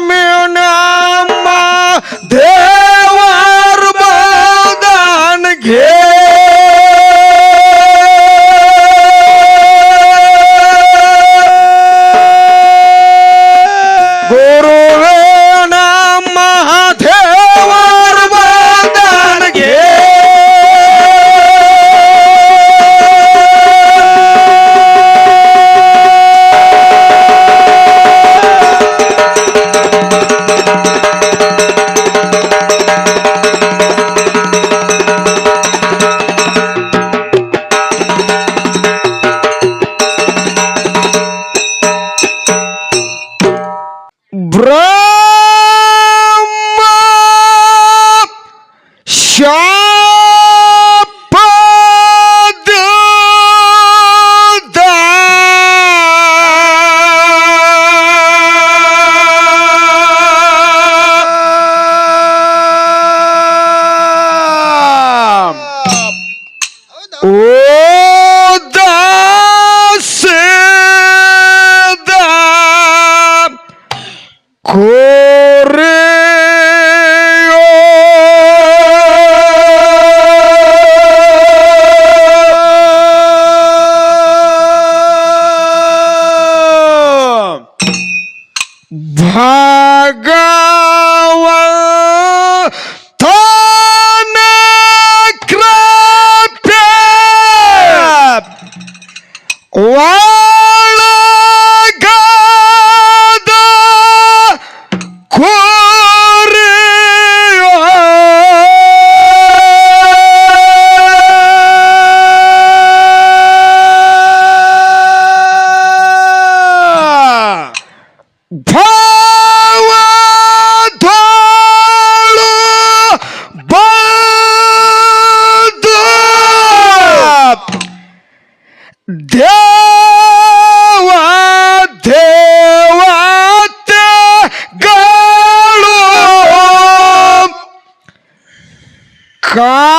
me or not. ಕಾಯ್ದಂತ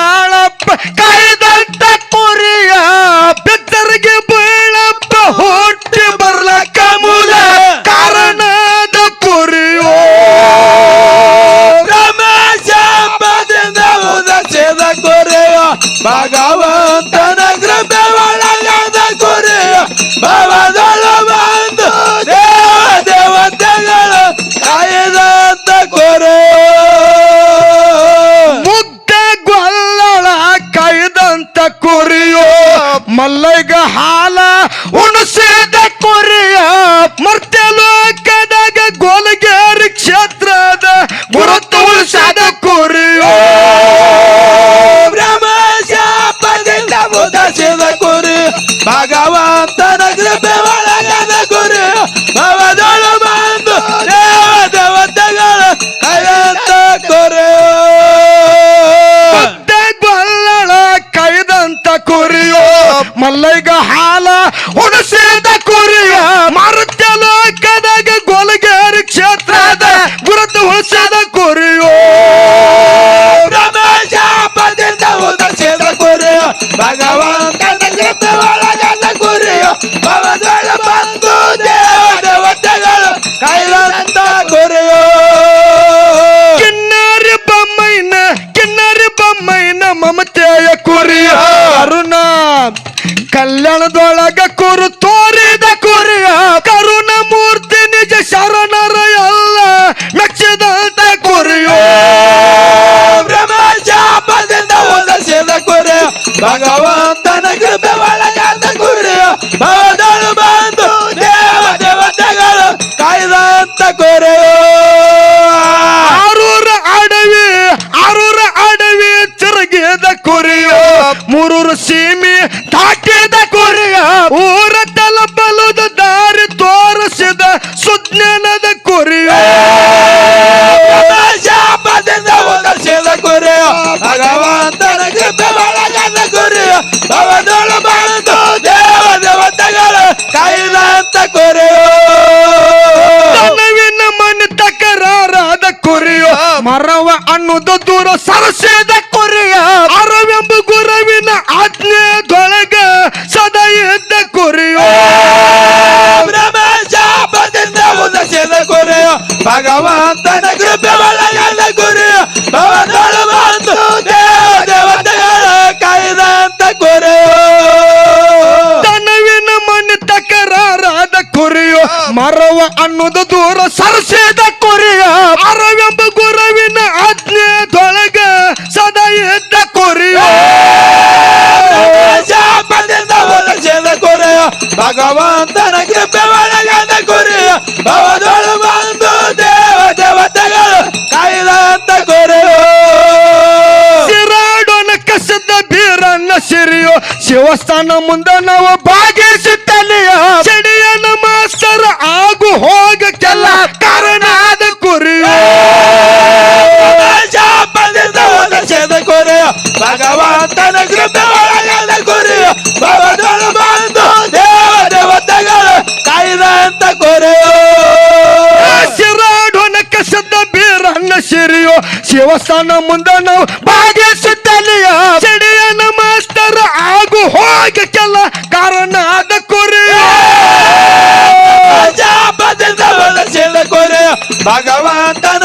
Balappa ಕಾಯ್ದ ಶಿವಸ್ಥಾನ ಮುಂದೆ ನಾವು ಭಾಗಿಸುತ್ತಲೇ ಚಡಿಯನ ಮಾಸ್ತರ ಆಗು ಹೋಗಕ್ಕೆಲ್ಲ ಕಾರಣ ಆದ ಕುರಿ. ಭಗವಂತನ ಕೃಪೆ ಒಳಗಾದ ಕುರಿ. ಭಗವಂತನ ಬಂದು ದೇವ ದೇವತೆಗಳು ಕಾಯ್ದಂತ ಕೊರೆ. ಶಿರಾಡೋನಕ್ಕೆ ಸದ್ದ ಬೀರನ್ನ ಶಿರಿಯೋ ಶಿವಸ್ಥಾನ ಮುಂದೆ ನಾವು ಭಾಗಿಸುತ್ತಲೇ ಚಡಿಯನ ಮಾಸ್ತರ ಕುರಿಯೋ ಕಾರಣ ಆದ ಕೊರೆ. ಭಗವಂತನ